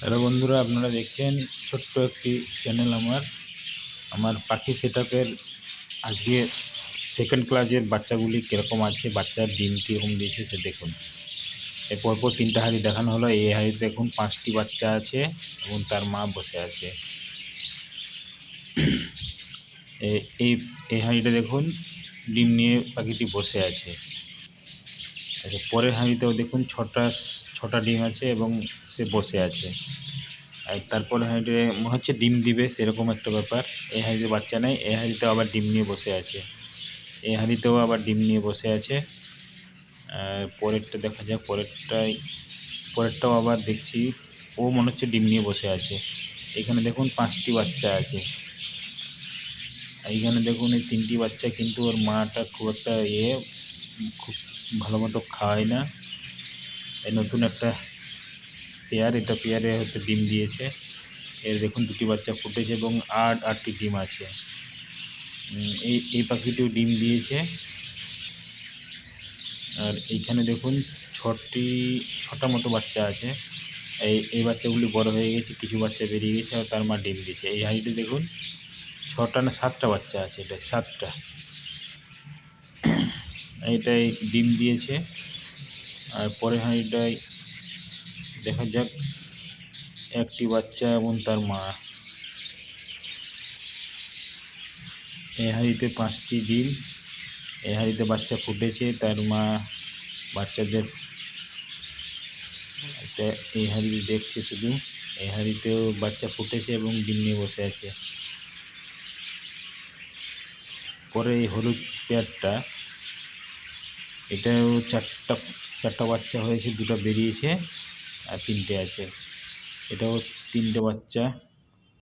Hello বন্ধুরা, আপনারা দেখছেন ছোট্ট একটি চ্যানেল আমার। আমার পাখি সেটআপের আজকে সেকেন্ড ক্লাসের বাচ্চাগুলি কীরকম আছে, বাচ্চার ডিম কীরকম দিয়েছে সে দেখুন। এর পরপর তিনটা হাঁড়ি দেখানো হলো। এই হাঁড়িতে দেখুন পাঁচটি বাচ্চা আছে এবং তার মা বসে আছে। এই এই হাঁড়িটা দেখুন, ডিম নিয়ে পাখিটি বসে আছে। আচ্ছা পরের হাঁড়িতেও দেখুন ছটা ছটা ডিম আছে এবং সে বসে আছে। আর তারপরে মনে হচ্ছে ডিম দিবে, সেরকম একটা ব্যাপার। এই হাঁড়িতে বাচ্চা নেই, এই হাঁড়িতেও আবার ডিম নিয়ে বসে আছে। এই হাঁড়িতেও আবার ডিম নিয়ে বসে আছে। আর পরেরটা দেখা যাক, পরেরটাই, পরেরটাও আবার দেখছি, ও মনে হচ্ছে ডিম নিয়ে বসে আছে। এখানে দেখুন পাঁচটি বাচ্চা আছে। এইখানে দেখুন এই তিনটি বাচ্চা কিন্তু ওর মাটা খুব একটা ইয়ে খুব ভালো মতো খাওয়ায় না। এই নতুন একটা পেয়ার এটা পেয়ারে হয়তো ডিম দিয়েছে। এর দেখুন দুটি বাচ্চা ফুটেছে এবং আট, আটটি ডিম আছে। এই এই পাখিটিও ডিম দিয়েছে। আর এইখানে দেখুন ছটি, ছটা মতো বাচ্চা আছে। এই এই বাচ্চাগুলি বড় হয়ে গেছে, কিছু বাচ্চা বেরিয়ে গেছে আর তার মা ডিম দিয়েছে। এই হাঁড়িতে দেখুন ছটা না সাতটা বাচ্চা আছে, এটা সাতটা। এইটাই ডিম দিয়েছে। আর পরের হাঁড়িটায় দেখা যাক একটি বাচ্চা এবং তার মা। এই হাঁড়িতে পাঁচটি ডিম এই হাঁড়িতে বাচ্চা ফুটেছে, তার মা বাচ্চাদের এই হাঁড়িতে দেখছে শুধু। এই হাঁড়িতেও বাচ্চা ফুটেছে এবং ডিম নিয়ে বসে আছে। পরে এই হলুদ পেয়ারটা এটাও চারটা চারটা বাচ্চা হয়েছে দুটো বেরিয়েছে আর তিনটে আছে। এটাও তিনটে বাচ্চা।